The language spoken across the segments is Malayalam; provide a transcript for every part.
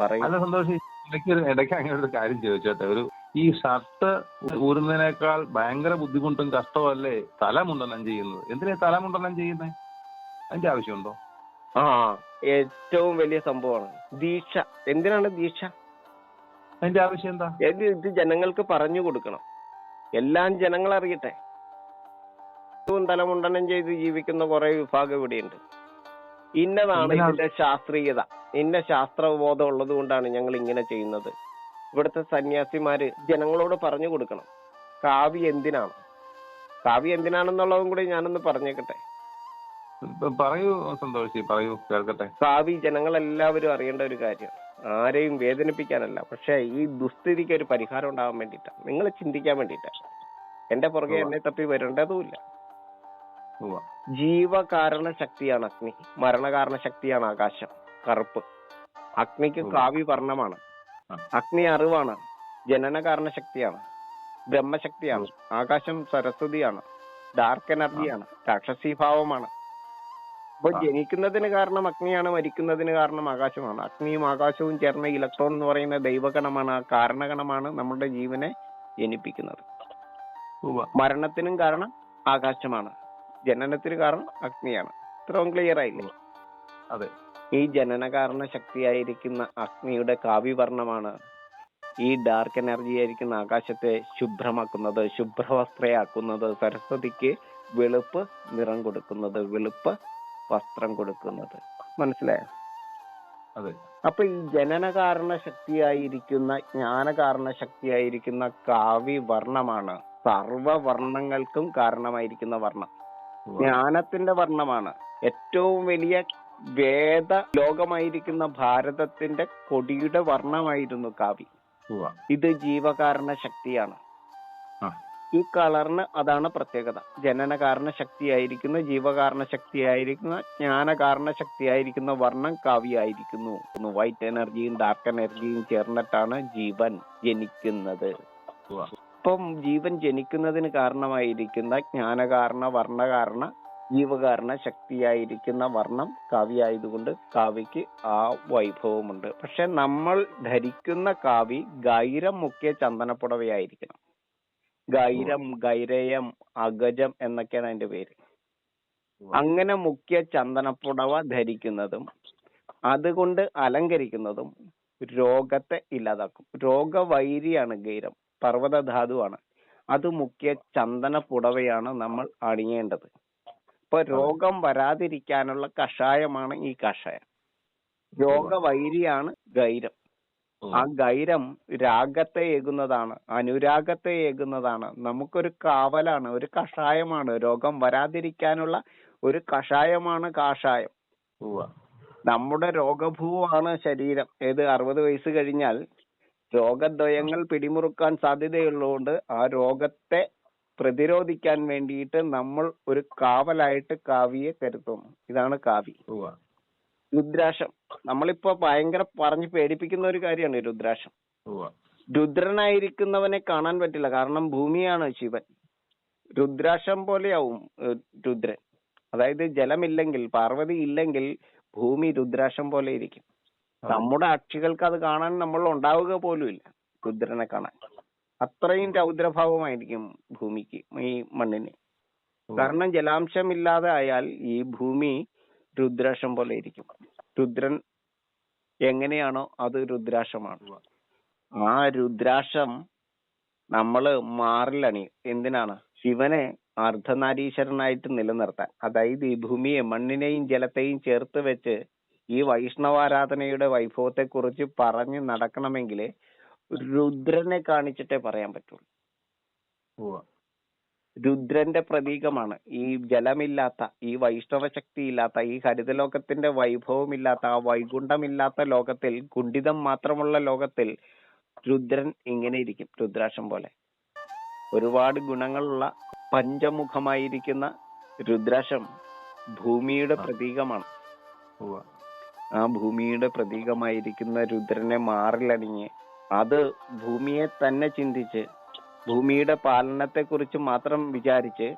അല്ല സന്തോഷ് ഇടയ്ക്ക് ഒരു- ഇടയ്ക്ക് അങ്ങനെ ഒരു കാര്യം ചോദിച്ചോട്ടെ ഒരു ഈ ഷർട്ട് ഊരുന്നതിനേക്കാൾ ഭയങ്കര ബുദ്ധിമുട്ടും കഷ്ടമല്ലേ തലമുണ്ടനം ചെയ്യുന്നത്? എന്തിനാ തലമുണ്ടനം ചെയ്യുന്നത് അതിന്റെ ആവശ്യമുണ്ടോ? ആ ഏറ്റവും വലിയ സംഭവമാണ് ദീക്ഷ. എന്തിനാണ് ദീക്ഷ? അതിന്റെ ആവശ്യം എന്താ? ഇത് ഇത് ജനങ്ങൾക്ക് പറഞ്ഞു കൊടുക്കണം. എല്ലാം ജനങ്ങൾ അറിയട്ടെ. ഏറ്റവും തലമുണ്ടനം ചെയ്ത് ജീവിക്കുന്ന കുറെ വിഭാഗം ഇവിടെയുണ്ട്. ഇന്നതാണ് ഇതിന്റെ ശാസ്ത്രീയത. ഇന്ന ശാസ്ത്രബോധം ഉള്ളത് കൊണ്ടാണ് ഞങ്ങൾ ഇങ്ങനെ ചെയ്യുന്നത്. ഇവിടുത്തെ സന്യാസിമാര് ജനങ്ങളോട് പറഞ്ഞു കൊടുക്കണം. കാവി എന്തിനാണ്? കാവി എന്തിനാണെന്നുള്ളതും കൂടി ഞാനൊന്ന് പറഞ്ഞേക്കട്ടെ. പറയൂ സന്തോഷി പറയൂ കേൾക്കട്ടെ. കാവി ജനങ്ങളെല്ലാവരും അറിയേണ്ട ഒരു കാര്യം. ആരെയും വേദനിപ്പിക്കാനല്ല. പക്ഷെ ഈ ദുസ്ഥിതിക്ക് ഒരു പരിഹാരം ഉണ്ടാവാൻ വേണ്ടിയിട്ടാണ്. നിങ്ങൾ ചിന്തിക്കാൻ വേണ്ടിയിട്ടാണ്. എന്റെ പുറകെ എന്നെ തപ്പി വരേണ്ടതുമില്ല. ജീവകാരണ ശക്തിയാണ് അഗ്നി. മരണകാരണ ശക്തിയാണ് ആകാശം. കറുപ്പ്. അഗ്നിക്ക് ഉവ്വ. കാവി വർണമാണ് അഗ്നി അറിവാണ്. ജനന കാരണ ശക്തിയാണ്. ബ്രഹ്മശക്തിയാണ്. ആകാശം സരസ്വതിയാണ്. ഡാർക്ക് എനർജിയാണ്. രാക്ഷസീഭാവമാണ്. അപ്പൊ ജനിക്കുന്നതിന് കാരണം അഗ്നിയാണ് മരിക്കുന്നതിന് കാരണം ആകാശമാണ്. അഗ്നിയും ആകാശവും ചേർന്ന ഇലക്ട്രോൺ എന്ന് പറയുന്ന ദൈവഗണമാണ്. ആ കാരണഗണമാണ് നമ്മുടെ ജീവനെ ജനിപ്പിക്കുന്നത്. മരണത്തിനും കാരണം ആകാശമാണ്. ജനനത്തിന് കാരണം അഗ്നിയാണ്. ഇത്രയും ക്ലിയർ ആയില്ലേ? അതെ. ഈ ജനനകാരണ ശക്തിയായിരിക്കുന്ന അഗ്നിയുടെ കാവ്യവർണമാണ് ഈ ഡാർക്ക് എനർജി ആയിരിക്കുന്ന ആകാശത്തെ ശുഭ്രമാക്കുന്നത് ശുഭ്രവസ്ത്രയാക്കുന്നത് സരസ്വതിക്ക് വെളുപ്പ് നിറം കൊടുക്കുന്നത് വെളുപ്പ് വസ്ത്രം കൊടുക്കുന്നത്. മനസ്സിലായോ? അതെ. അപ്പൊ ഈ ജനനകാരണ ശക്തിയായിരിക്കുന്ന ജ്ഞാനകാരണ ശക്തിയായിരിക്കുന്ന കാവ്യ വർണമാണ് സർവവർണങ്ങൾക്കും കാരണമായിരിക്കുന്ന വർണം. ജ്ഞാനത്തിന്റെ വർണമാണ്. ഏറ്റവും വലിയ വേദ ലോകമായിരിക്കുന്ന ഭാരതത്തിന്റെ കൊടിയുടെ വർണമായിരുന്നു കാവി. ഇത് ജീവകാരണ ശക്തിയാണ് ഈ കളറിന് അതാണ് പ്രത്യേകത. ജനനകാരണ ശക്തിയായിരിക്കുന്ന ജീവകാരണ ശക്തിയായിരിക്കുന്ന ജ്ഞാന കാരണ ശക്തിയായിരിക്കുന്ന വർണം കാവ്യായിരിക്കുന്നു. വൈറ്റ് എനർജിയും ഡാർക്ക് എനർജിയും ചേർന്നിട്ടാണ് ജീവൻ ജനിക്കുന്നത്. ഇപ്പം ജീവൻ ജനിക്കുന്നതിന് കാരണമായിരിക്കുന്ന ജ്ഞാനകാരണ വർണകാരണ ജീവകാരണ ശക്തിയായിരിക്കുന്ന വർണം കാവ്യായതുകൊണ്ട് കാവ്യക്ക് ആ വൈഭവമുണ്ട്. പക്ഷെ നമ്മൾ ധരിക്കുന്ന കാവി ഗൈരം മുക്കിയ ചന്ദനപ്പുടവയായിരിക്കണം. ഗൈരം ഗൈരയം അഗജം എന്നൊക്കെയാണ് അതിന്റെ പേര്. അങ്ങനെ മുക്കിയ ചന്ദനപ്പുടവ ധരിക്കുന്നതും അതുകൊണ്ട് അലങ്കരിക്കുന്നതും രോഗത്തെ ഇല്ലാതാക്കും. രോഗവൈരിയാണ് ഗൈരം പർവത ധാതുവാണ് അത് മുക്കിയ ചന്ദന പുടവയാണ് നമ്മൾ അണിയേണ്ടത്. ഇപ്പൊ രോഗം വരാതിരിക്കാനുള്ള കഷായമാണ് ഈ കഷായം. രോഗവൈരിയാണ് ഗൈരം. ആ ഗൈരം രാഗത്തെ ഏകുന്നതാണ് അനുരാഗത്തെ ഏകുന്നതാണ്. നമുക്കൊരു കാവലാണ് ഒരു കഷായമാണ്. രോഗം വരാതിരിക്കാനുള്ള ഒരു കഷായമാണ് കാഷായം. നമ്മുടെ രോഗഭൂവാണ് ശരീരം. ഏത് അറുപത് വയസ്സ് കഴിഞ്ഞാൽ രോഗദ്വയങ്ങൾ പിടിമുറുക്കാൻ സാധ്യതയുള്ളതുകൊണ്ട് ആ രോഗത്തെ പ്രതിരോധിക്കാൻ വേണ്ടിയിട്ട് നമ്മൾ ഒരു കാവലായിട്ട് കാവിയെ കരുതും. ഇതാണ് കാവി. രുദ്രാക്ഷം. നമ്മളിപ്പോ ഭയങ്കര പറഞ്ഞ് പേടിപ്പിക്കുന്ന ഒരു കാര്യമാണ് രുദ്രാക്ഷം. രുദ്രനായിരിക്കുന്നവനെ കാണാൻ പറ്റില്ല. കാരണം ഭൂമിയാണ് ശിവൻ. രുദ്രാക്ഷം പോലെയാവും രുദ്രൻ. അതായത് ജലമില്ലെങ്കിൽ പാർവതി ഇല്ലെങ്കിൽ ഭൂമി രുദ്രാക്ഷം പോലെ ഇരിക്കും. നമ്മുടെ അക്ഷികൾക്ക് അത് കാണാൻ നമ്മൾ ഉണ്ടാവുക പോലും ഇല്ല രുദ്രനെ കാണാൻ. അത്രയും രൗദ്രഭാവമായിരിക്കും ഭൂമിക്ക് ഈ മണ്ണിന്. കാരണം ജലാംശം ഇല്ലാതെ ആയാൽ ഈ ഭൂമി രുദ്രാക്ഷം പോലെ ഇരിക്കും. രുദ്രൻ എങ്ങനെയാണോ അത് രുദ്രാക്ഷമാണ്. ആ രുദ്രാക്ഷം നമ്മൾ മാറിലണിയും എന്തിനാണ്? ശിവനെ അർദ്ധനാരീശ്വരനായിട്ട് നിലനിർത്താൻ. അതായത് ഈ ഭൂമിയെ മണ്ണിനെയും ജലത്തെയും ചേർത്ത് വെച്ച് ഈ വൈഷ്ണവാരാധനയുടെ വൈഭവത്തെ കുറിച്ച് പറഞ്ഞു നടക്കണമെങ്കിൽ രുദ്രനെ കാണിച്ചിട്ടേ പറയാൻ പറ്റുള്ളൂ. രുദ്രന്റെ പ്രതീകമാണ് ഈ ജലമില്ലാത്ത ഈ വൈഷ്ണവ ശക്തി ഇല്ലാത്ത ഈ ഹരിതലോകത്തിന്റെ വൈഭവമില്ലാത്ത ആ വൈകുണ്ഠമില്ലാത്ത ലോകത്തിൽ കുണ്ഠിതം മാത്രമുള്ള ലോകത്തിൽ രുദ്രൻ ഇങ്ങനെ ഇരിക്കും രുദ്രാക്ഷം പോലെ. ഒരുപാട് ഗുണങ്ങളുള്ള പഞ്ചമുഖമായിരിക്കുന്ന രുദ്രാക്ഷം ഭൂമിയുടെ പ്രതീകമാണ്. ആ ഭൂമിയുടെ പ്രതീകമായിരിക്കുന്ന രുദ്രനെ മാറിലണിഞ്ഞ് അത് ഭൂമിയെ തന്നെ ചിന്തിച്ച് ഭൂമിയുടെ പാലനത്തെ കുറിച്ച് മാത്രം വിചാരിച്ച്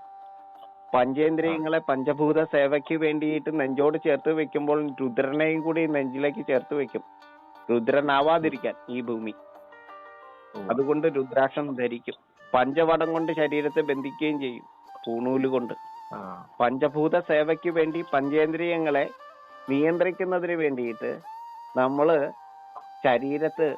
പഞ്ചേന്ദ്രിയങ്ങളെ പഞ്ചഭൂത സേവയ്ക്ക് വേണ്ടിയിട്ട് നെഞ്ചോട് ചേർത്ത് വെക്കുമ്പോൾ രുദ്രനെയും കൂടി നെഞ്ചിലേക്ക് ചേർത്ത് വെക്കും. രുദ്രനാവാതിരിക്കാൻ ഈ ഭൂമി. അതുകൊണ്ട് രുദ്രാക്ഷം ധരിക്കും. പഞ്ചവടം കൊണ്ട് ശരീരത്തെ ബന്ധിക്കുകയും ചെയ്യും പൂണൂൽ കൊണ്ട്. പഞ്ചഭൂത സേവയ്ക്ക് വേണ്ടി പഞ്ചേന്ദ്രിയങ്ങളെ നിയന്ത്രിക്കുന്നതിന് വേണ്ടിയിട്ട് നമ്മൾ ശരീരത്ത്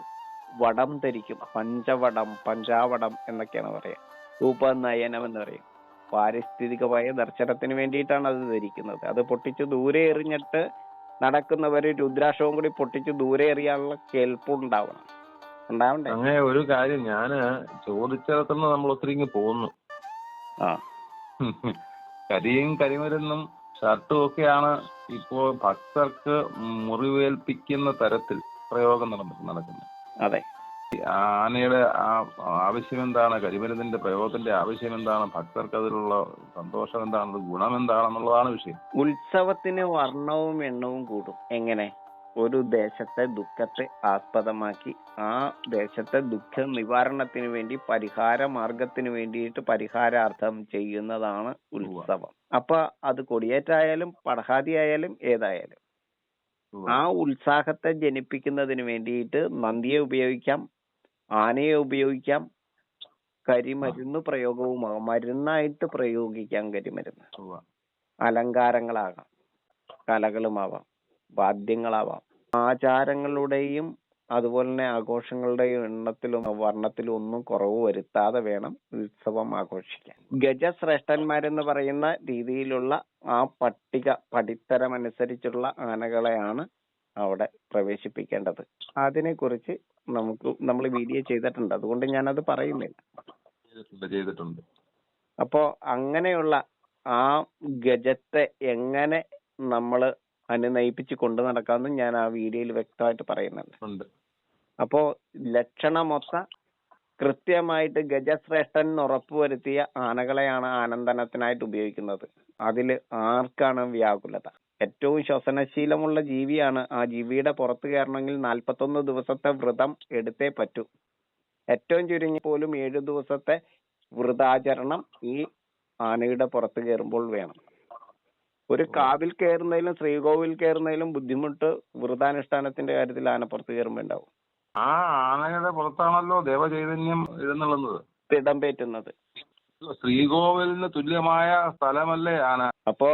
വടം ധരിക്കും. പഞ്ചവടം പഞ്ചാവടം എന്നൊക്കെയാണ് പറയാ ഉപനയനം എന്ന് പറയും. പാരിസ്ഥിതികമായ ദർശനത്തിന് വേണ്ടിയിട്ടാണ് അത് ധരിക്കുന്നത്. അത് പൊട്ടിച്ച് ദൂരെ എറിഞ്ഞിട്ട് നടക്കുന്നവര് രുദ്രാക്ഷവും കൂടി പൊട്ടിച്ച് ദൂരെ എറിയാനുള്ള കേൾപ്പുണ്ടാവണം ഉണ്ടാവണ്ടേ? അങ്ങനെ ഒരു കാര്യം ഞാൻ ചോദിച്ചിടത്തുനിന്ന് നമ്മൾ ഒത്തിരി ഇങ്ങ് പോകുന്നു ആ. കരിയും കരിമരുന്നും ഷർട്ടും ഒക്കെയാണ് ഇപ്പോൾ ഭക്തർക്ക് മുറിവേൽപ്പിക്കുന്ന തരത്തിൽ പ്രയോഗം നട- നടക്കുന്നത്. അതെ. ആനയുടെ ആ ആവശ്യം എന്താണ് കരിമരുന്നിന്റെ പ്രയോഗത്തിന്റെ ആവശ്യം എന്താണ് ഭക്തർക്ക് അതിലുള്ള സന്തോഷം എന്താണ് അത് ഗുണം എന്താണെന്നുള്ളതാണ് വിഷയം. ഉത്സവത്തിന് വർണവും എണ്ണവും കൂടും. എങ്ങനെ? ഒരു ദേശത്തെ ദുഃഖത്തെ ആസ്പദമാക്കി ആ ദേശത്തെ ദുഃഖ നിവാരണത്തിന് വേണ്ടി പരിഹാര മാർഗത്തിന് വേണ്ടിയിട്ട് പരിഹാരാർത്ഥം ചെയ്യുന്നതാണ് ഉത്സവം. അപ്പൊ അത് കൊടിയേറ്റായാലും പടഹാതി ആയാലും ഏതായാലും ആ ഉത്സാഹത്തെ ജനിപ്പിക്കുന്നതിന് വേണ്ടിയിട്ട് നന്ദിയെ ഉപയോഗിക്കാം ആനയെ ഉപയോഗിക്കാം കരിമരുന്ന് പ്രയോഗവുമാകാം മരുന്നായിട്ട് പ്രയോഗിക്കാം കരിമരുന്ന്. അലങ്കാരങ്ങളാകാം കലകളുമാവാം വാദ്യങ്ങളാവാം ആചാരങ്ങളുടെയും അതുപോലെ തന്നെ ആഘോഷങ്ങളുടെ എണ്ണത്തിലും വർണത്തിലും ഒന്നും കുറവ് വരുത്താതെ വേണം ഉത്സവം ആഘോഷിക്കാൻ. ഗജശ്രേഷ്ഠന്മാരെന്ന് പറയുന്ന രീതിയിലുള്ള ആ പട്ടിക പടിത്തരം അനുസരിച്ചുള്ള ആനകളെയാണ് അവിടെ പ്രവേശിപ്പിക്കേണ്ടത്. അതിനെക്കുറിച്ച് നമുക്ക് നമ്മൾ വീഡിയോ ചെയ്തിട്ടുണ്ട്. അതുകൊണ്ട് ഞാനത് പറയുന്നില്ല. അപ്പോ അങ്ങനെയുള്ള ആ ഗജത്തെ എങ്ങനെ നമ്മൾ അനുനയിപ്പിച്ച് കൊണ്ടു നടക്കാമെന്ന് ഞാൻ ആ വീഡിയോയിൽ വ്യക്തമായിട്ട് പറയുന്നുണ്ട്. അപ്പോ ലക്ഷണമൊത്ത കൃത്യമായിട്ട് ഗജശ്രേഷ്ഠൻ എന്ന് ഉറപ്പുവരുത്തിയ ആനകളെയാണ് ആനന്ദനത്തിനായിട്ട് ഉപയോഗിക്കുന്നത്. അതിൽ ആർക്കാണ് വ്യാകുലത? ഏറ്റവും ശ്വസനശീലമുള്ള ജീവിയാണ്. ആ ജീവിയുടെ പുറത്ത് കയറണമെങ്കിൽ നാൽപ്പത്തൊന്ന് ദിവസത്തെ വ്രതം എടുത്തേ പറ്റൂ. ഏറ്റവും ചുരുങ്ങി പോലും ഏഴു ദിവസത്തെ വ്രതാചരണം ഈ ആനയുടെ പുറത്ത് കയറുമ്പോൾ വേണം. ഒരു കാവിൽ കയറുന്നതിലും ശ്രീകോവിൽ കയറുന്നതിലും ബുദ്ധിമുട്ട് വ്രതാനുഷ്ഠാനത്തിന്റെ കാര്യത്തിൽ ആന പുറത്ത് കയറുമ്പോൾ ഉണ്ടാവും. ആ ആനയുടെ പുറത്താണല്ലോ ദേവചൈതന്യം എഴുന്നള്ളുന്നത് ഇടംപേറ്റുന്നത് ശ്രീകോവിലിന് തുല്യമായ സ്ഥലമല്ലേ ആന. അപ്പോ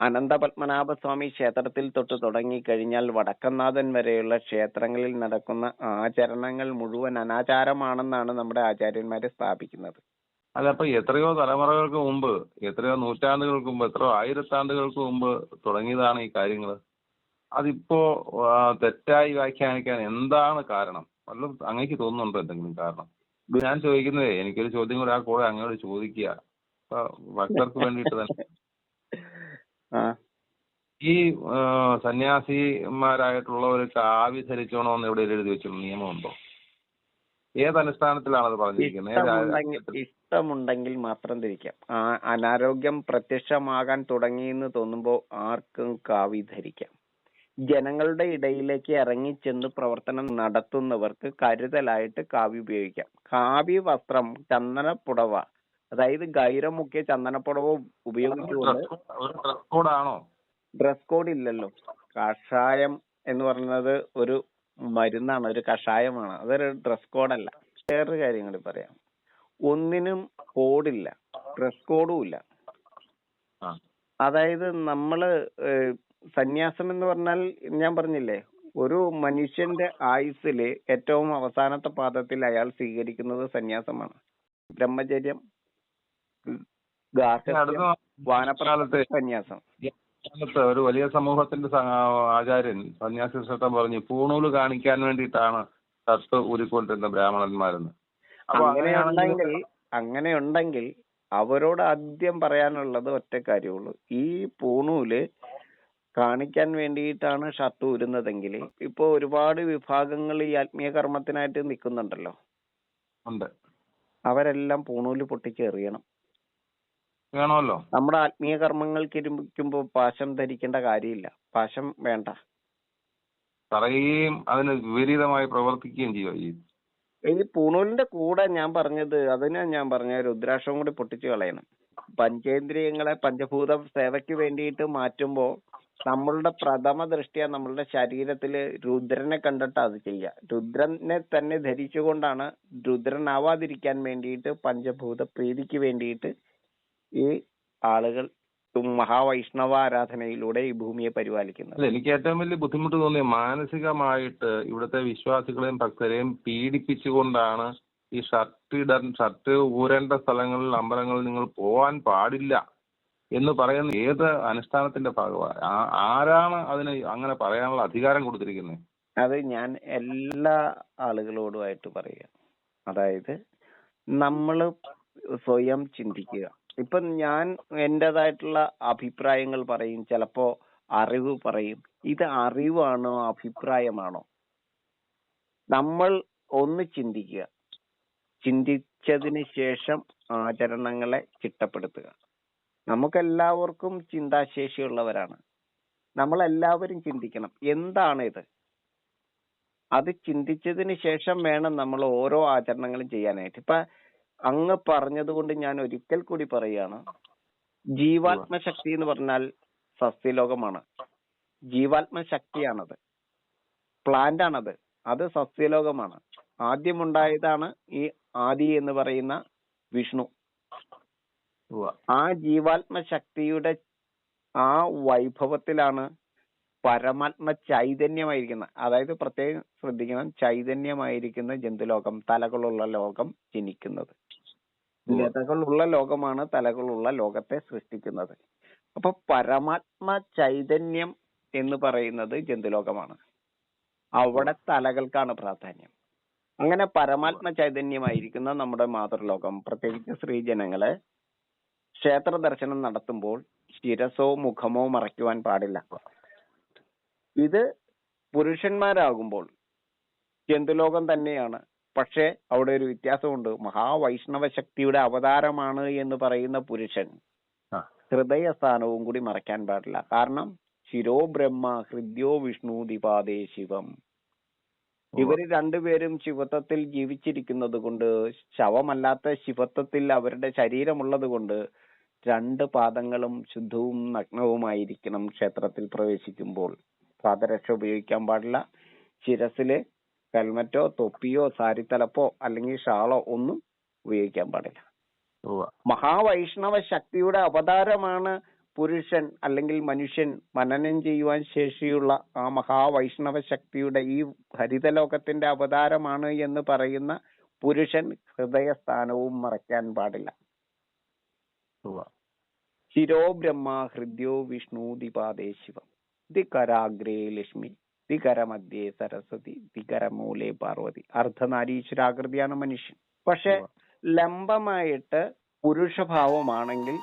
അനന്തപത്മനാഭ സ്വാമി ക്ഷേത്രത്തിൽ തൊട്ട് തുടങ്ങി കഴിഞ്ഞാൽ വടക്കനാഥൻ വരെയുള്ള ക്ഷേത്രങ്ങളിൽ നടക്കുന്ന ആചരണങ്ങൾ മുഴുവൻ അനാചാരമാണെന്നാണ് നമ്മുടെ ആചാര്യന്മാരെ സ്ഥാപിക്കുന്നത്. അല്ല അപ്പൊ എത്രയോ തലമുറകൾക്ക് മുമ്പ് എത്രയോ നൂറ്റാണ്ടുകൾക്ക് മുമ്പ് എത്രയോ ആയിരത്താണ്ടുകൾക്ക് മുമ്പ് തുടങ്ങിയതാണ് ഈ കാര്യങ്ങൾ അതിപ്പോ തെറ്റായി വ്യാഖ്യാനിക്കാൻ എന്താണ് കാരണം? വല്ലതും അങ്ങേക്ക് തോന്നുന്നുണ്ടോ എന്തെങ്കിലും കാരണം? ഇത് ഞാൻ ചോദിക്കുന്നതേ എനിക്കൊരു ചോദ്യം കൂടെ ആ കൂടെ അങ്ങോട്ട് ചോദിക്കുക. ഭക്തർക്ക് വേണ്ടിയിട്ട് തന്നെ. ഈ ആ, ആവി ധരിച്ചോണമെന്ന് ഇവിടെ എഴുതി വെച്ചിട്ടുള്ള നിയമമുണ്ടോ? ഏത് അത് പറഞ്ഞിരിക്കുന്നത്? ഇഷ്ടമുണ്ടെങ്കിൽ മാത്രം ധരിക്കാം. അനാരോഗ്യം പ്രത്യക്ഷമാകാൻ തുടങ്ങിയെന്ന് തോന്നുമ്പോൾ ആർക്കും കാവി ധരിക്കാം. ജനങ്ങളുടെ ഇടയിലേക്ക് ഇറങ്ങിച്ചെന്ന് പ്രവർത്തനം നടത്തുന്നവർക്ക് കരുതലായിട്ട് കാവ്യ ഉപയോഗിക്കാം. കാവ്യ വസ്ത്രം ചന്ദനപ്പുടവ അതായത് ഗൈരം മുക്കിയ ചന്ദനപ്പുടവ ഉപയോഗിച്ചുകൊണ്ട് ഡ്രസ് കോഡാണോ ഡ്രസ് കോഡ് ഇല്ലല്ലോ. കഷായം എന്ന് പറയുന്നത് ഒരു മരുന്നാണ് ഒരു കഷായമാണ്. അതൊരു ഡ്രസ് കോഡല്ല വേറൊരു കാര്യം കൂടി പറയാം. ഒന്നിനും കോഡില്ല ഡ്രസ് കോഡും ഇല്ല. അതായത് നമ്മൾ ഏഹ്, സന്യാസം എന്ന് പറഞ്ഞാൽ ഞാൻ പറഞ്ഞില്ലേ ഒരു മനുഷ്യന്റെ ആയുസ്സിൽ ഏറ്റവും അവസാനത്തെ പാദത്തിൽ അയാൾ സ്വീകരിക്കുന്നത് സന്യാസമാണ്. ബ്രഹ്മചര്യം സന്യാസം. ഒരു വലിയ സമൂഹത്തിന്റെ ആചാര്യൻ സന്യാസി ശ്രദ്ധം പറഞ്ഞു പൂണൂൽ കാണിക്കാൻ വേണ്ടിയിട്ടാണ് തത്ത് ഊരിക്കൊണ്ടിരുന്ന ബ്രാഹ്മണന്മാരെന്ന്. അപ്പൊ അങ്ങനെയുണ്ടെങ്കിൽ അങ്ങനെയുണ്ടെങ്കിൽ അവരോട് ആദ്യം പറയാനുള്ളത് ഒറ്റ കാര്യമുള്ളൂ. ഈ പൂണൂൽ കാണിക്കാൻ വേണ്ടിയിട്ടാണ് ഷർട്ട് ഊരുന്നതെങ്കിൽ ഇപ്പൊ ഒരുപാട് വിഭാഗങ്ങൾ ഈ ആത്മീയ കർമ്മത്തിനായിട്ട് നിൽക്കുന്നുണ്ടല്ലോ ഉണ്ട്. അവരെല്ലാം പൂണൂൽ പൊട്ടിച്ചെറിയണം വേണമല്ലോ? നമ്മുടെ ആത്മീയ കർമ്മങ്ങൾക്ക് കിരുമ്പിക്കുമ്പോ പാശം ധരിക്കേണ്ട കാര്യമില്ല. പാശം വേണ്ട. പറയുകയും അതിന് വിപരീതമായി പ്രവർത്തിക്കുകയും ചെയ്യുക ഈ? പൂണൂലിന്റെ കൂടെ ഞാൻ പറഞ്ഞത് അതിനാ ഞാൻ പറഞ്ഞ രുദ്രാക്ഷം കൂടി പൊട്ടിച്ചു കളയണം. പഞ്ചേന്ദ്രിയങ്ങളെ പഞ്ചഭൂത സേവയ്ക്ക് വേണ്ടിയിട്ട് മാറ്റുമ്പോ നമ്മളുടെ പ്രഥമ ദൃഷ്ടിയ നമ്മളുടെ ശരീരത്തിൽ രുദ്രനെ കണ്ടിട്ട് അത് ചെയ്യുക. രുദ്രനെ തന്നെ ധരിച്ചുകൊണ്ടാണ് രുദ്രനാവാതിരിക്കാൻ വേണ്ടിയിട്ട് പഞ്ചഭൂത പ്രീതിക്ക് വേണ്ടിയിട്ട് ഈ ആളുകൾ മഹാവൈഷ്ണവ ആരാധനയിലൂടെ ഈ ഭൂമിയെ പരിപാലിക്കുന്നത്. അല്ല എനിക്ക് ഏറ്റവും വലിയ ബുദ്ധിമുട്ട് തോന്നിയ മാനസികമായിട്ട് ഇവിടുത്തെ വിശ്വാസികളെയും ഭക്തരെയും പീഡിപ്പിച്ചുകൊണ്ടാണ് ഈ ഷർട്ട് ഇടാൻ ഷർട്ട് ഊരേണ്ട സ്ഥലങ്ങളിൽ അമ്പലങ്ങളിൽ നിങ്ങൾ പോവാൻ പാടില്ല. എന്ന് പറയുന്ന ഏത് അനുഷ്ഠാനത്തിന്റെ ഭാഗമാണ്? ആരാണ് അതിന് അങ്ങനെ പറയാനുള്ള അധികാരം കൊടുത്തിരിക്കുന്നത് അത് ഞാൻ എല്ലാ ആളുകളോടുമായിട്ട് പറയുക. അതായത് നമ്മൾ സ്വയം ചിന്തിക്കുക. ഇപ്പൊ ഞാൻ എന്റേതായിട്ടുള്ള അഭിപ്രായങ്ങൾ പറയും ചിലപ്പോ അറിവ് പറയും. ഇത് അറിവാണോ അഭിപ്രായമാണോ? നമ്മൾ ഒന്ന് ചിന്തിക്കുക. ചിന്തിച്ചതിന് ശേഷം ആചരണങ്ങളെ ചിട്ടപ്പെടുത്തുക. നമുക്കെല്ലാവർക്കും ചിന്താശേഷിയുള്ളവരാണ്. നമ്മളെല്ലാവരും ചിന്തിക്കണം എന്താണ് ഇത് അത് ചിന്തിച്ചതിന് ശേഷം വേണം നമ്മൾ ഓരോ ആചരണങ്ങളും ചെയ്യാനായിട്ട്. ഇപ്പൊ അങ്ങ് പറഞ്ഞതുകൊണ്ട് ഞാൻ ഒരിക്കൽ കൂടി പറയുകയാണ് ജീവാത്മശക്തി എന്ന് പറഞ്ഞാൽ സസ്യലോകമാണ്. ജീവാത്മശക്തിയാണത്. പ്ലാന്റ് ആണത് അത് സസ്യലോകമാണ്. ആദ്യമുണ്ടായതാണ് ഈ ആദി എന്ന് പറയുന്ന വിഷ്ണു. ആ ജീവാത്മശക്തിയുടെ ആ വൈഭവത്തിലാണ് പരമാത്മ ചൈതന്യമായിരിക്കുന്ന അതായത് പ്രത്യേകം ശ്രദ്ധിക്കണം. ചൈതന്യമായിരിക്കുന്ന ജന്തുലോകം തലകളുള്ള ലോകം ജനിക്കുന്നത്. ലതകളുള്ള ലോകമാണ് തലകളുള്ള ലോകത്തെ സൃഷ്ടിക്കുന്നത്. അപ്പൊ പരമാത്മ ചൈതന്യം എന്ന് പറയുന്നത് ജന്തുലോകമാണ്. അവിടെ തലകൾക്കാണ് പ്രാധാന്യം. അങ്ങനെ പരമാത്മ ചൈതന്യമായിരിക്കുന്ന നമ്മുടെ മാതൃലോകം പ്രത്യേകിച്ച് സ്ത്രീജനങ്ങൾ ക്ഷേത്ര ദർശനം നടത്തുമ്പോൾ ശിരസോ മുഖമോ മറയ്ക്കുവാൻ പാടില്ല. ഇത് പുരുഷന്മാരാകുമ്പോൾ ജന്തുലോകം തന്നെയാണ്. പക്ഷേ അവിടെ ഒരു വ്യത്യാസമുണ്ട്. മഹാവൈഷ്ണവ ശക്തിയുടെ അവതാരമാണ് എന്ന് പറയുന്ന പുരുഷൻ. ഹൃദയസ്ഥാനവും കൂടി മറയ്ക്കാൻ പാടില്ല. കാരണം ശിരോ ബ്രഹ്മ ഹൃദ്യോ വിഷ്ണു ദിപാദേ ശിവം. ഇവർ രണ്ടുപേരും ശിവത്വത്തിൽ ജീവിച്ചിരിക്കുന്നത് കൊണ്ട് ശവമല്ലാത്ത ശിവത്വത്തിൽ അവരുടെ ശരീരമുള്ളത് കൊണ്ട് രണ്ട് പാദങ്ങളും ശുദ്ധവും നഗ്നവുമായിരിക്കണം ക്ഷേത്രത്തിൽ പ്രവേശിക്കുമ്പോൾ. പാദരക്ഷ ഉപയോഗിക്കാൻ പാടില്ല. ശിരസിൽ ഹെൽമറ്റോ തൊപ്പിയോ സാരിത്തലപ്പോ അല്ലെങ്കിൽ ഷാളോ ഒന്നും ഉപയോഗിക്കാൻ പാടില്ല. മഹാവൈഷ്ണവ ശക്തിയുടെ അവതാരമാണ് പുരുഷൻ അല്ലെങ്കിൽ മനുഷ്യൻ. മനനം ചെയ്യുവാൻ ശേഷിയുള്ള ആ മഹാവൈഷ്ണവ ശക്തിയുടെ ഈ ഹരിതലോകത്തിന്റെ അവതാരമാണ് എന്ന് പറയുന്ന പുരുഷൻ ഹൃദയസ്ഥാനവും മറയ്ക്കാൻ പാടില്ല. ശിരോ ബ്രഹ്മ ഹൃദ്യോ വിഷ്ണു ദിപാദേ ശിവം. ദികരാഗ്രേ ലക്ഷ്മി ദികരമധ്യേ സരസ്വതി ദികരമൂലേ പാർവതി. അർദ്ധനാരീശ്വരാകൃതിയാണ് മനുഷ്യൻ. പക്ഷെ ലംബമായിട്ട് പുരുഷഭാവമാണെങ്കിൽ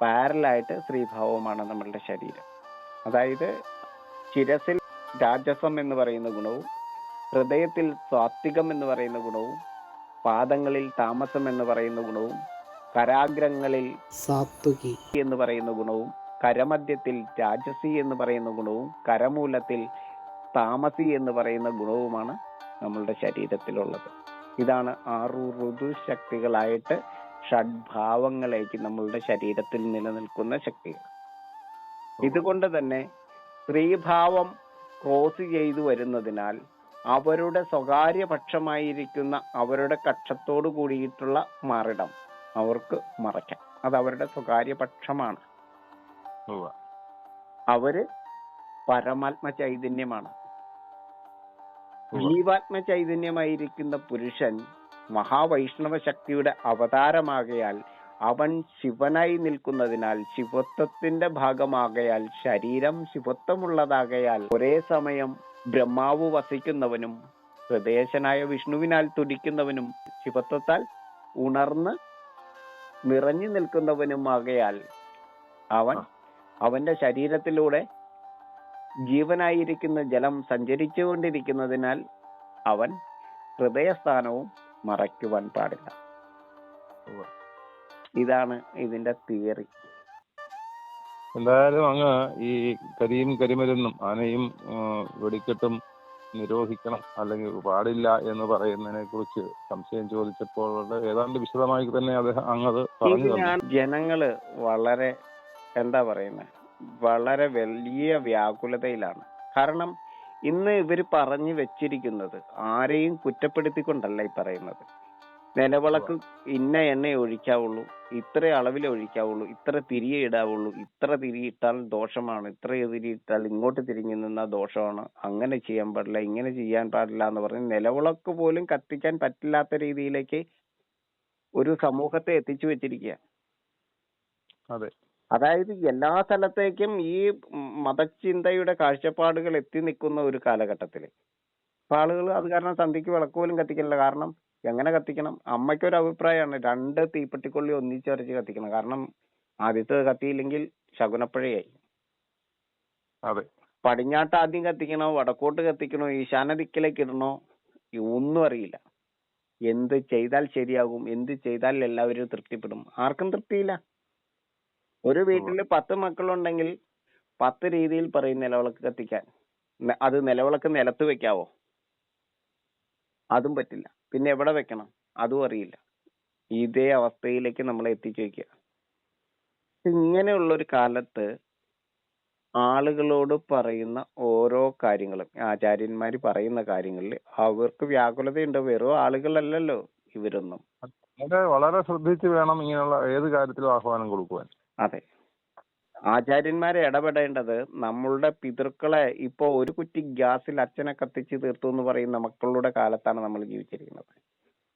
പാരലായിട്ട് സ്ത്രീഭാവമാണ് നമ്മളുടെ ശരീരം. അതായത് ശിരസിൽ രാജസം എന്ന് പറയുന്ന ഗുണവും ഹൃദയത്തിൽ സാത്വികം എന്ന് പറയുന്ന ഗുണവും പാദങ്ങളിൽ താമസം എന്ന് പറയുന്ന ഗുണവും കരാഗ്രങ്ങളിൽ സാത്വികി. എന്ന് പറയുന്ന ഗുണവും കരമധ്യത്തിൽ രാജസി എന്ന് പറയുന്ന ഗുണവും കരമൂലത്തിൽ താമസി എന്ന് പറയുന്ന ഗുണവുമാണ് നമ്മളുടെ ശരീരത്തിലുള്ളത്. ഇതാണ് ആറു ഋതുശക്തികളായിട്ട് ഷഡ്ഭാവങ്ങളേക്ക് നമ്മളുടെ ശരീരത്തിൽ നിലനിൽക്കുന്ന ശക്തികൾ. ഇതുകൊണ്ട് തന്നെ സ്ത്രീഭാവം ക്രോസ് ചെയ്തു വരുന്നതിനാൽ അവരുടെ സ്വകാര്യ പക്ഷമായിരിക്കുന്ന അവരുടെ കക്ഷത്തോടു കൂടിയിട്ടുള്ള മാറിടം. അവർക്ക് മറയ്ക്കാം. അത് അവരുടെ സ്വകാര്യ പക്ഷമാണ്. അവർ പരമാത്മ ചൈതന്യമാണ്. ജീവാത്മ ചൈതന്യമായിരിക്കുന്ന പുരുഷൻ മഹാവൈഷ്ണവ ശക്തിയുടെ അവതാരമാകയാൽ അവൻ ശിവനായി നിൽക്കുന്നതിനാൽ ശിവത്വത്തിന്റെ ഭാഗമാകയാൽ ശരീരം ശിവത്വമുള്ളതാകയാൽ ഒരേ സമയം ബ്രഹ്മാവ് വസിക്കുന്നവനും ഹൃദയശനായ വിഷ്ണുവിനാൽ തുടിക്കുന്നവനും ശിവത്വത്താൽ ഉണർന്ന് നിറഞ്ഞു നിൽക്കുന്നവനുമാകയാൽ അവൻ അവന്റെ ശരീരത്തിലൂടെ ജീവനായിരിക്കുന്ന ജലം സഞ്ചരിച്ചുകൊണ്ടിരിക്കുന്നതിനാൽ അവൻ ഹൃദയസ്ഥാനവും മറയ്ക്കുവാൻ പാടില്ല. ഇതാണ് ഇതിന്റെ തിയറി. എന്തായാലും അങ്ങ് ഈ കരിയും കരിമരുന്നും ആനയും വെടിക്കെട്ടും നിരോധിക്കണം അല്ലെങ്കിൽ പാടില്ല എന്ന് പറയുന്നതിനെ കുറിച്ച് സംശയം ചോദിച്ചപ്പോൾ ഏതാണ്ട് വിശദമായി തന്നെ അദ്ദേഹം അങ്ങ് അത് ഇത് പറഞ്ഞു ജനങ്ങൾ വളരെ എന്താ പറയുന്നത് വളരെ വലിയ വ്യാകുലതയിലാണ്. കാരണം ഇന്ന് ഇവർ പറഞ്ഞു വെച്ചിരിക്കുന്നത് ആരെയും കുറ്റപ്പെടുത്തിക്കൊണ്ടല്ല ഈ പറയുന്നത്. നിലവിളക്ക് ഇന്ന എണ്ണയെ ഒഴിക്കാവുള്ളൂ ഇത്ര അളവിൽ ഒഴിക്കാവുള്ളൂ ഇത്ര തിരിയെ ഇടാവുള്ളൂ ഇത്ര തിരി ഇട്ടാൽ ദോഷമാണ് ഇത്ര തിരി ഇട്ടാൽ ഇങ്ങോട്ട് തിരിഞ്ഞു നിന്നാൽ ദോഷമാണ് അങ്ങനെ ചെയ്യാൻ പാടില്ല ഇങ്ങനെ ചെയ്യാൻ പാടില്ല എന്ന് പറഞ്ഞ് നിലവിളക്ക് പോലും കത്തിക്കാൻ പറ്റില്ലാത്ത രീതിയിലേക്ക് ഒരു സമൂഹത്തെ എത്തിച്ചു വെച്ചിരിക്കുക അതെ. അതായത് എല്ലാ സ്ഥലത്തേക്കും ഈ മതചിന്തയുടെ കാഴ്ചപ്പാടുകൾ എത്തി നിൽക്കുന്ന ഒരു കാലഘട്ടത്തിൽ അപ്പൊ ആളുകൾ അത് കാരണം സന്ധ്യക്ക് വിളക്ക് പോലും കത്തിക്കില്ല കാരണം എങ്ങനെ കത്തിക്കണം? അമ്മയ്ക്ക് ഒരു അഭിപ്രായമാണ്. രണ്ട് തീപ്പെട്ടിക്കൊള്ളി ഒന്നിച്ചരച്ച് കത്തിക്കണം. കാരണം ആദ്യത്തെ കത്തിയില്ലെങ്കിൽ ശകുനപ്പഴയായി. അതെ. പടിഞ്ഞാട്ട് ആദ്യം കത്തിക്കണോ? വടക്കോട്ട് കത്തിക്കണോ? ഈശാന ദിക്കിലേക്ക് ഇടണോ? ഒന്നും അറിയില്ല. എന്ത് ചെയ്താൽ ശരിയാകും? എന്ത് ചെയ്താൽ എല്ലാവരും തൃപ്തിപ്പെടും? ആർക്കും തൃപ്തിയില്ല. ഒരു വീട്ടിൽ പത്ത് മക്കളുണ്ടെങ്കിൽ പത്ത് രീതിയിൽ പറയും നിലവിളക്ക് കത്തിക്കാൻ. അത് നിലവിളക്ക് നിലത്ത് വെക്കാവോ? അതും പറ്റില്ല. പിന്നെ എവിടെ വെക്കണം? അതും അറിയില്ല. ഇതേ അവസ്ഥയിലേക്ക് നമ്മളെ എത്തിച്ചു വെക്കുക. ഇങ്ങനെയുള്ള ഒരു കാലത്ത് ആളുകളോട് പറയുന്ന ഓരോ കാര്യങ്ങളും ആചാര്യന്മാര് പറയുന്ന കാര്യങ്ങളിൽ അവർക്ക് വ്യാകുലതയുണ്ട്. വെറും ആളുകളല്ലല്ലോ ഇവരൊന്നും. വളരെ വളരെ ശ്രദ്ധിച്ച് വേണം ഇങ്ങനെയുള്ള ഏത് കാര്യത്തിലും ആഹ്വാനം കൊടുക്കുവാൻ. അതെ. ആചാര്യന്മാരെ ഇടപെടേണ്ടത് നമ്മളുടെ പിതൃക്കളെ ഇപ്പൊ ഒരു കുറ്റി ഗ്യാസിൽ അച്ഛനെ കത്തിച്ച് തീർത്തു എന്ന് പറയുന്ന മക്കളുടെ കാലത്താണ് നമ്മൾ ജീവിച്ചിരിക്കുന്നത്.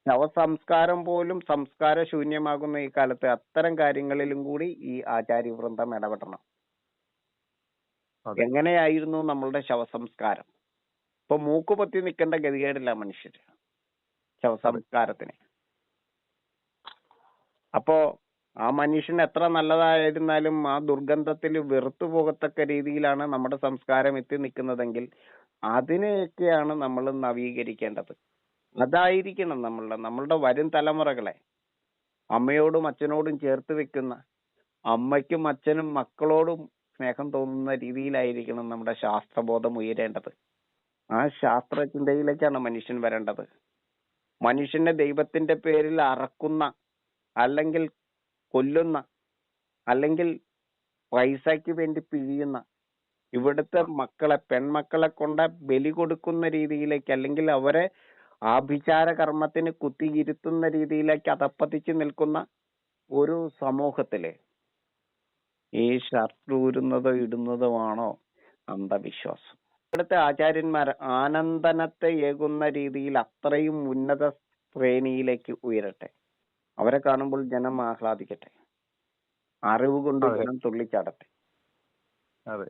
ശവസംസ്കാരം പോലും സംസ്കാര ശൂന്യമാകുന്ന ഈ കാലത്ത് അത്തരം കാര്യങ്ങളിലും കൂടി ഈ ആചാര്യവൃന്ദം ഇടപെടണം. അതെ. എങ്ങനെയായിരുന്നു നമ്മളുടെ ശവസംസ്കാരം? ഇപ്പൊ മൂക്ക് പൊത്തി നിൽക്കേണ്ട ഗതികേടില്ല മനുഷ്യര്. ശവസംസ്കാരത്തിന്. അപ്പോ ആ മനുഷ്യൻ എത്ര നല്ലതായിരുന്നാലും ആ ദുർഗന്ധത്തിൽ വെറുത്തു പോകത്തക്ക രീതിയിലാണ് നമ്മുടെ സംസ്കാരം എത്തി നിൽക്കുന്നതെങ്കിൽ അതിനെയൊക്കെയാണ് നമ്മൾ നവീകരിക്കേണ്ടത്. അതായിരിക്കണം നമ്മളുടെ നമ്മളുടെ വരും തലമുറകളെ അമ്മയോടും അച്ഛനോടും ചേർത്ത് വെക്കുന്ന അമ്മയ്ക്കും അച്ഛനും മക്കളോടും സ്നേഹം തോന്നുന്ന രീതിയിലായിരിക്കണം നമ്മുടെ ശാസ്ത്രബോധം ഉയരേണ്ടത്. ആ ശാസ്ത്രചിന്തയിലേക്കാണ് മനുഷ്യൻ വരേണ്ടത്. മനുഷ്യനെ ദൈവത്തിന്റെ പേരിൽ അറക്കുന്ന അല്ലെങ്കിൽ കൊല്ലുന്ന അല്ലെങ്കിൽ പൈസയ്ക്ക് വേണ്ടി പിഴിയുന്ന ഇവിടുത്തെ മക്കളെ പെൺമക്കളെ കൊണ്ട് ബലി കൊടുക്കുന്ന രീതിയിലേക്ക് അല്ലെങ്കിൽ അവരെ ആഭിചാര കർമ്മത്തിന് കുത്തിയിരുത്തുന്ന രീതിയിലേക്ക് അതപ്പതിച്ച് നിൽക്കുന്ന ഒരു സമൂഹത്തിൽ ഈ ഷർട്ട് ഊരുന്നതോ ഇടുന്നതുമാണോ അന്ധവിശ്വാസം. ഇവിടുത്തെ ആചാര്യന്മാർ ആനന്ദനത്തെ ഏകുന്ന രീതിയിൽ അത്രയും ഉന്നത ശ്രേണിയിലേക്ക് ഉയരട്ടെ. അവരെ കാണുമ്പോൾ ജനം ആഹ്ലാദിക്കട്ടെ. അറിവ് കൊണ്ട് ജനം തുള്ളിച്ചാടട്ടെ. അതെ.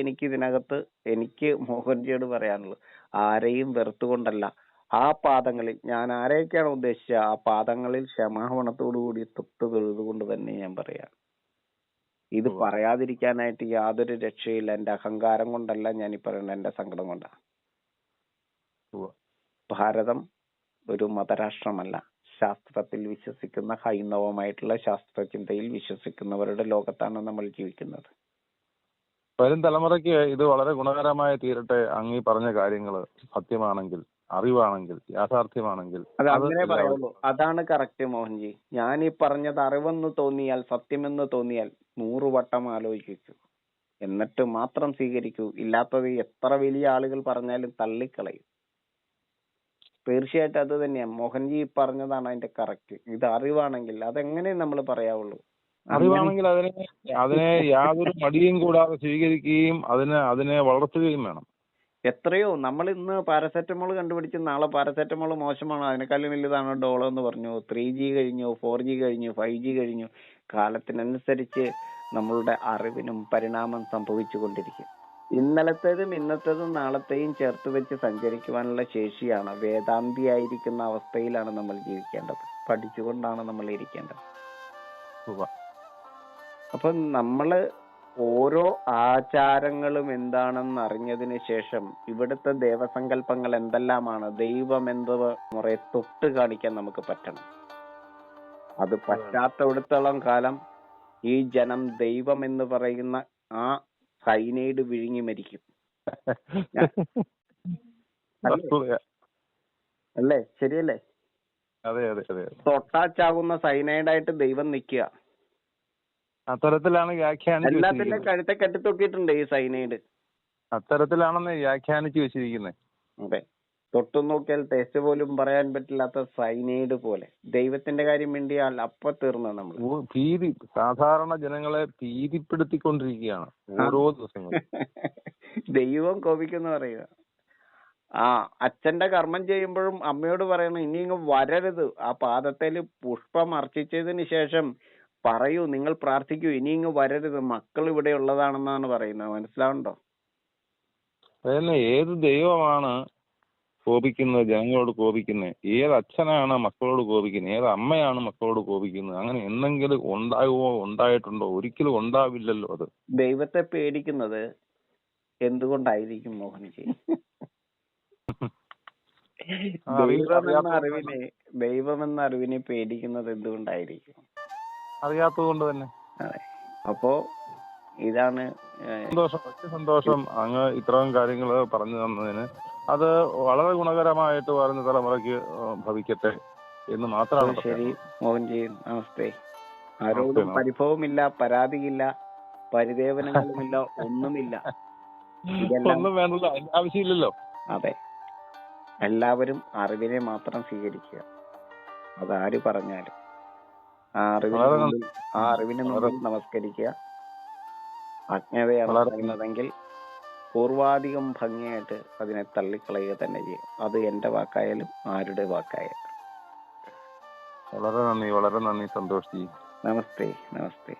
എനിക്ക് ഇതിനകത്ത് എനിക്ക് മോഹൻജിയോട് പറയാനുള്ളൂ ആരെയും വെറുത്തുകൊണ്ടല്ല. ആ പാദങ്ങളിൽ ഞാൻ ആരെയൊക്കെയാണ് ഉദ്ദേശിച്ചത്? ആ പാദങ്ങളിൽ ക്ഷമാപണത്തോടു കൂടി തൊട്ട് തൊഴുതുകൊണ്ട് തന്നെ ഞാൻ പറയാം. ഇത്. പറയാതിരിക്കാനായിട്ട് യാതൊരു രക്ഷയില്ല. എന്റെ അഹങ്കാരം കൊണ്ടല്ല ഞാൻ ഈ പറയുന്നത്. എന്റെ സങ്കടം കൊണ്ടാണ് ഭാരതം ഒരു മതരാഷ്ട്രമല്ല. ശാസ്ത്രത്തിൽ വിശ്വസിക്കുന്ന ഹൈന്ദവമായിട്ടുള്ള ശാസ്ത്രചിന്തയിൽ വിശ്വസിക്കുന്നവരുടെ ലോകത്താണ് നമ്മൾ ജീവിക്കുന്നത്. വരും തലമുറയ്ക്ക് ഇത് വളരെ ഗുണകരമായ തീരട്ടെ അങ്ങീ പറഞ്ഞ കാര്യങ്ങൾ സത്യമാണെങ്കിൽ അറിവാണെങ്കിൽ യാഥാർത്ഥ്യമാണെങ്കിൽ. അത് അങ്ങനെ പറയുള്ളൂ. അതാണ് കറക്റ്റ് മോഹൻജി. ഞാൻ ഈ പറഞ്ഞത് അറിവെന്ന് തോന്നിയാൽ സത്യമെന്ന് തോന്നിയാൽ നൂറ് വട്ടം ആലോചിക്കൂ. എന്നിട്ട് മാത്രം സ്വീകരിക്കൂ. ഇല്ലാത്തത് എത്ര വലിയ ആളുകൾ പറഞ്ഞാലും തള്ളിക്കളയും. തീർച്ചയായിട്ടും അത് തന്നെയാ. മോഹൻജി പറഞ്ഞതാണ് അതിന്റെ കറക്റ്റ് ഇത് അറിവാണെങ്കിൽ അതെങ്ങനെ നമ്മൾ പറയാവുള്ളൂ. അറിവാണെങ്കിൽ അതിനെ അതിനെ യാതൊരു മടിയും കൂടാതെ സ്വീകരിക്കുകയും അതിനെ അതിനെ വളർത്തുകയും വേണം. എത്രയോ നമ്മൾ ഇന്ന് പാരസെറ്റമോൾ കണ്ടുപിടിച്ച് നാളെ പാരസെറ്റമോൾ മോശമാണ്. അതിനേക്കാളും വലുതാണ് ഡോളോ എന്ന് പറഞ്ഞു. ത്രീ ജി കഴിഞ്ഞു ഫോർ ജി കഴിഞ്ഞു ഫൈവ് ജി കഴിഞ്ഞു. കാലത്തിനനുസരിച്ച് നമ്മളുടെ അറിവിനും പരിണാമം സംഭവിച്ചു കൊണ്ടിരിക്കും ഇന്നലത്തേതും ഇന്നത്തേതും നാളത്തെയും ചേർത്ത് വെച്ച് സഞ്ചരിക്കുവാനുള്ള ശേഷിയാണ്. വേദാന്തിയായിരിക്കുന്ന അവസ്ഥയിലാണ് നമ്മൾ ജീവിക്കേണ്ടത്. പഠിച്ചുകൊണ്ടാണ് നമ്മൾ ഇരിക്കേണ്ടത്. അപ്പൊ നമ്മൾ ഓരോ ആചാരങ്ങളും എന്താണെന്ന് അറിഞ്ഞതിന് ശേഷം ഇവിടുത്തെ ദേവസങ്കല്പങ്ങൾ എന്തെല്ലാമാണ്? ദൈവം എന്ത് മുറേ തൊട്ട് കാണിക്കാൻ നമുക്ക് പറ്റണം. അത് പറ്റാത്തവിടത്തോളം കാലം ഈ ജനം ദൈവം എന്ന് പറയുന്ന ആ സൈനൈഡ് വിഴുങ്ങി മരിക്കും. അല്ലേ? ശരിയല്ലേ? അതെ അതെ അതെ തൊട്ടാച്ചാകുന്ന സൈനൈഡായിട്ട് ദൈവം നിൽക്കുക. അത്തരത്തിലാണ് വ്യാഖ്യാനം എല്ലാത്തിന്റെ കഴുത്തെ കെട്ടിത്തൊക്കിയിട്ടുണ്ട് ഈ സൈനൈഡ്. അത്തരത്തിലാണെന്ന് വ്യാഖ്യാനിച്ചു വെച്ചിരിക്കുന്നത്. അതെ. തൊട്ടു നോക്കിയാൽ ടേസ്റ്റ് പോലും പറയാൻ പറ്റില്ലാത്ത സൈനൈഡ് പോലെ. ദൈവത്തിന്റെ കാര്യം വേണ്ടിയാൽ അപ്പൊ തീർന്നു നമ്മൾ ഭീതി. സാധാരണ ജനങ്ങളെ ഭീതിപ്പെടുത്തിക്കൊണ്ടിരിക്കുകയാണ് ഓരോ ദിവസങ്ങളും. ദൈവം കോപിക്കുന്നു പറയുക. ആ അച്ഛന്റെ കർമ്മം ചെയ്യുമ്പോഴും അമ്മയോട് പറയണം ഇനി ഇങ്ങ് വരരുത്. ആ പാദത്തിൽ പുഷ്പം അർച്ചിച്ചതിന് ശേഷം പറയൂ നിങ്ങൾ പ്രാർത്ഥിക്കൂ ഇനി ഇങ്ങ് വരരുത്. മക്കൾ ഇവിടെ ഉള്ളതാണെന്നാണ് പറയുന്നത്. മനസ്സിലാവുണ്ടോ ഏത് ദൈവമാണ് കോപിക്കുന്നത് ജനങ്ങളോട് കോപിക്കുന്നത് ഏത് അച്ഛനാണ് മക്കളോട് കോപിക്കുന്നത് ഏത് അമ്മയാണ് മക്കളോട് കോപിക്കുന്നത് അങ്ങനെ എന്തെങ്കിലും ഉണ്ടാകുമോ ഉണ്ടായിട്ടുണ്ടോ? ഒരിക്കലും ഉണ്ടാവില്ലല്ലോ അത്. ദൈവത്തെ പേടിക്കുന്നത് എന്തുകൊണ്ടായിരിക്കും മോഹൻജി? ദൈവമെന്ന അറിവിനെ ദൈവം എന്ന അറിവിനെ പേടിക്കുന്നത് എന്തുകൊണ്ടായിരിക്കും? അറിയാത്തത് കൊണ്ട് തന്നെ അപ്പോ ഇതാണ് സന്തോഷം സന്തോഷം. അങ്ങ് ഇത്രയും കാര്യങ്ങൾ പറഞ്ഞു തന്നതിന് അത് വളരെ ഗുണകരമായിട്ട് വരുന്ന തലമുറയ്ക്ക് ഭവിക്കട്ടെ എന്ന് മാത്രമാണ് ശരി മോഹൻജി നമസ്തേ. ആരോടും. പരിഭവമില്ല പരാതിയില്ല പരിദേവനങ്ങളുമില്ല ഒന്നുമില്ല. ഇതെല്ലാം ഒന്നും വേണ്ടല്ലോ ആവശ്യമില്ലല്ലോ. അതെ. എല്ലാവരും അറിവിനെ മാത്രം സ്വീകരിക്കുക. അതാര് പറഞ്ഞാലും. ആ അറിവിന് ആ അറിവിനെ നമസ്കരിക്കുക. അജ്ഞതയാണ് പറയുന്നതെങ്കിൽ പൂർവാധികം ഭംഗിയായിട്ട് അതിനെ തള്ളിക്കളയുക തന്നെ ചെയ്യും. അത് എന്റെ വാക്കായാലും ആരുടെ വാക്കായാലും. വളരെ നന്ദി വളരെ നന്ദി സന്തോഷ് നമസ്തേ നമസ്തേ.